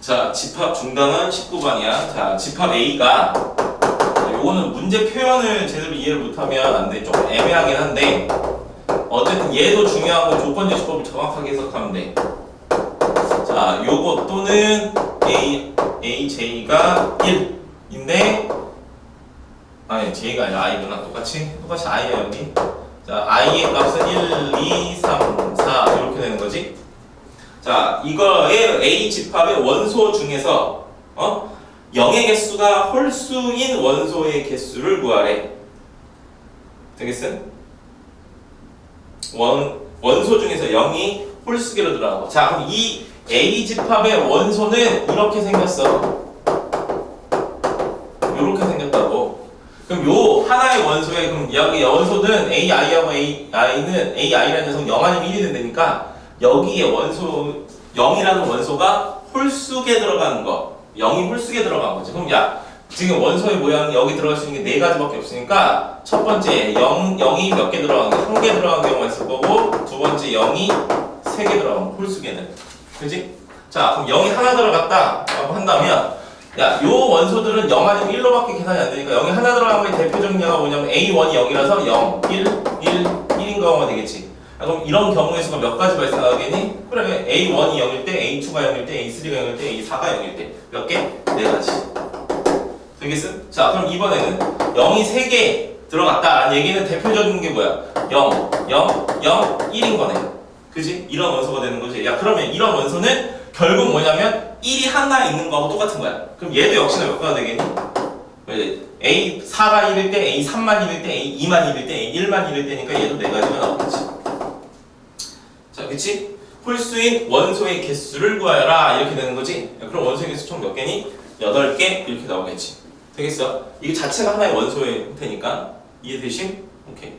자, 집합 중단은 19번이야. 자, 집합 A가 요거는 문제 표현을 제대로 이해를 못하면 안 돼. 좀 애매하긴 한데 어쨌든 얘도 중요한 거 조건 제시법을 정확하게 해석하면 돼. 자, 요거 또는 A, AJ가 1인데 아니 J가 아니라 I구나 똑같이 똑같이 I야 여기 자 I의 값은 1, 2, 3, 4 이렇게 되는 거지 자 이거의 A 집합의 원소 중에서 어? 0의 개수가 홀수인 원소의 개수를 구하래. 되겠어? 원, 원소 중에서 0이 홀수계로 들어가고. 자 그럼 이 A 집합의 원소는 이렇게 생겼어. 이렇게 생겼다고. 그럼 요 하나의 원소의 그럼 여기 원소는 A i하고 A i는 A i라는 녀석 0 아니면 1이 된다니까 여기에 원소 0이라는 원소가 홀수계 들어가는 거. 0이 홀수계 들어간 거지. 그럼 야 지금 원소의 모양이 여기 들어갈 수 있는 게 네 가지밖에 없으니까 첫 번째 0, 0이 몇 개 들어간 게한개 들어간 경우가 있을 거고 두 번째 0이 세 개 들어간 거 홀수계는. 그지? 자 그럼 0이 하나 들어갔다. 라고 한다면 야, 요 원소들은 0 아니면 1로밖에 계산이 안 되니까 0이 하나 들어간 거의 대표적인 예가 뭐냐면 A1이 0이라서 0, 1, 1, 1인 경우가 되겠지. 아, 그럼 이런 경우의 수가 몇 가지 발생하겠니? 그러면 A1이 0일 때, A2가 0일 때, A3가 0일 때, A4가 0일 때 몇 개? 네 가지. 되겠음? 자, 그럼 이번에는 0이 3개 들어갔다라는 얘기는 대표적인 게 뭐야? 0, 0, 0, 1인 거네. 그지? 이런 원소가 되는 거지. 야, 그러면 이런 원소는 결국 뭐냐면 1이 하나 있는 거하고 똑같은 거야. 그럼 얘도 역시나 몇 개가 되겠니? A 4가 1일 때, A 3만 1일 때, A 2만 1일 때, A 1만 1일 때니까 얘도 네 가지가 나오겠지. 자, 그치? 홀수인 원소의 개수를 구하여라 이렇게 되는 거지. 야, 그럼 원소의 개수 총 몇 개니? 8개 이렇게 나오겠지. 되겠어? 이게 자체가 하나의 원소의 형태니까 이해되심? 오케이.